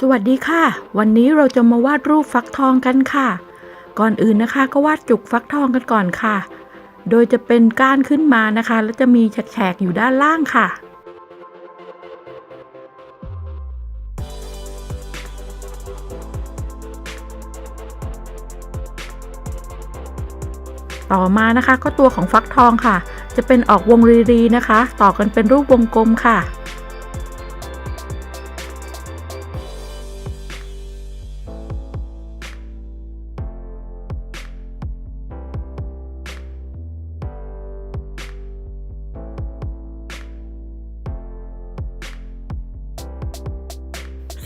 สวัสดีค่ะ วันนี้เราจะมาวาดรูปฟักทองกันค่ะ ก่อนอื่นนะคะ ก็วาดจุกฟักทองกันก่อนค่ะ โดยจะเป็นก้านขึ้นมานะคะ แล้วจะมีแฉกๆอยู่ด้านล่างค่ะ ต่อมานะคะก็ตัวของฟักทองค่ะ จะเป็นออกวงรีๆนะคะ ต่อกันเป็นรูปวงกลมค่ะ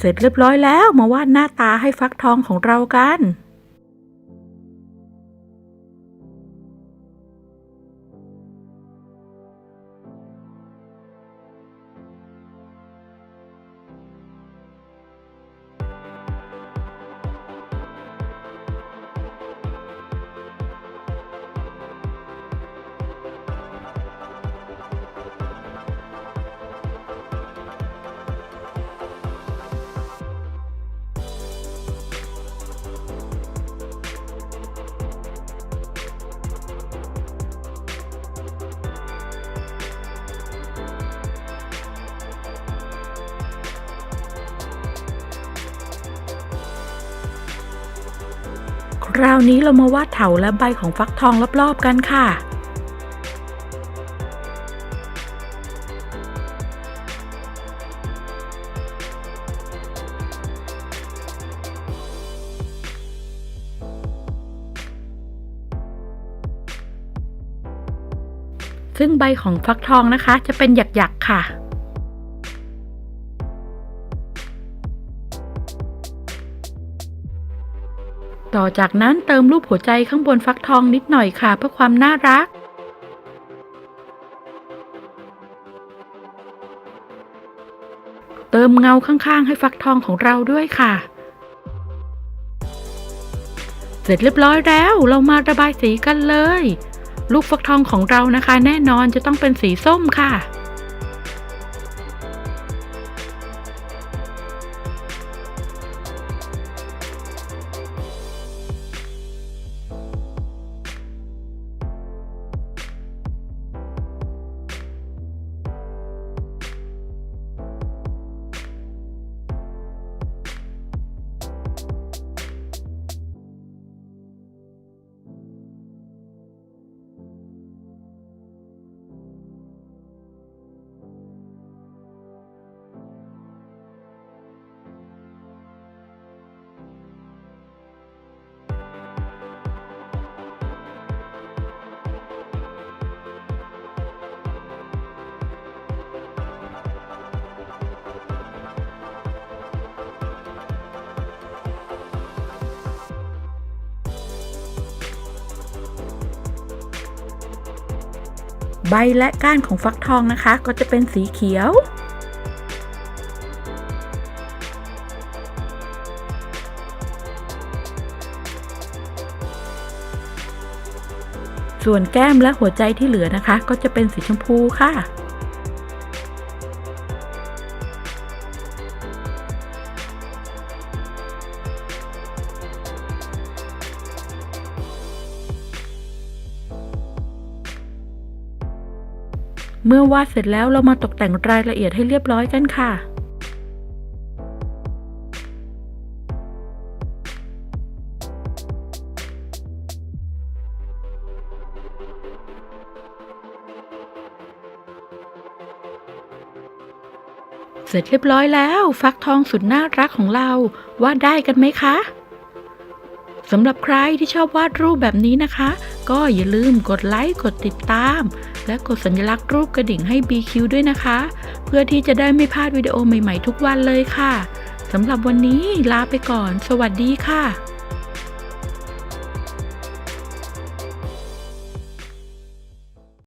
เสร็จเรียบร้อยแล้วมาวาดหน้าตาให้ฟักทองของเรากัน คราวนี้เรามาวาดเถาและใบของฟักทองรอบๆกันค่ะซึ่งใบของฟักทองนะคะจะเป็นหยักๆค่ะ ต่อจากนั้นเติมรูปหัวใจข้างบนฟักทองนิดหน่อยค่ะเพื่อความน่ารัก เติมเงาข้างๆ ให้ฟักทองของเราด้วยค่ะ เสร็จเรียบร้อยแล้วเรามาระบายสีกันเลย ลูกฟักทองของเรานะคะ แน่นอนจะต้องเป็นสีส้มค่ะ ใบและก้านของฟักทองนะคะ ก็จะเป็นสีเขียว ส่วนแก้มและหัวใจที่เหลือนะคะ ก็จะเป็นสีชมพูค่ะ เมื่อวาดเสร็จแล้วเรามาตกแต่งรายละเอียดให้เรียบร้อยกันค่ะเสร็จเรียบร้อยแล้ว ฟักทองสุดน่ารักของเราวาดได้กันไหมคะ สำหรับใครที่ชอบวาดรูปแบบนี้นะคะ ก็อย่าลืมกดไลค์ กดติดตาม และกดสัญลักษณ์รูปกระดิ่งให้ BQ ด้วยนะคะ เพื่อที่จะได้ไม่พลาดวิดีโอใหม่ๆทุกวันเลยค่ะ สำหรับวันนี้ลาไปก่อน สวัสดีค่ะ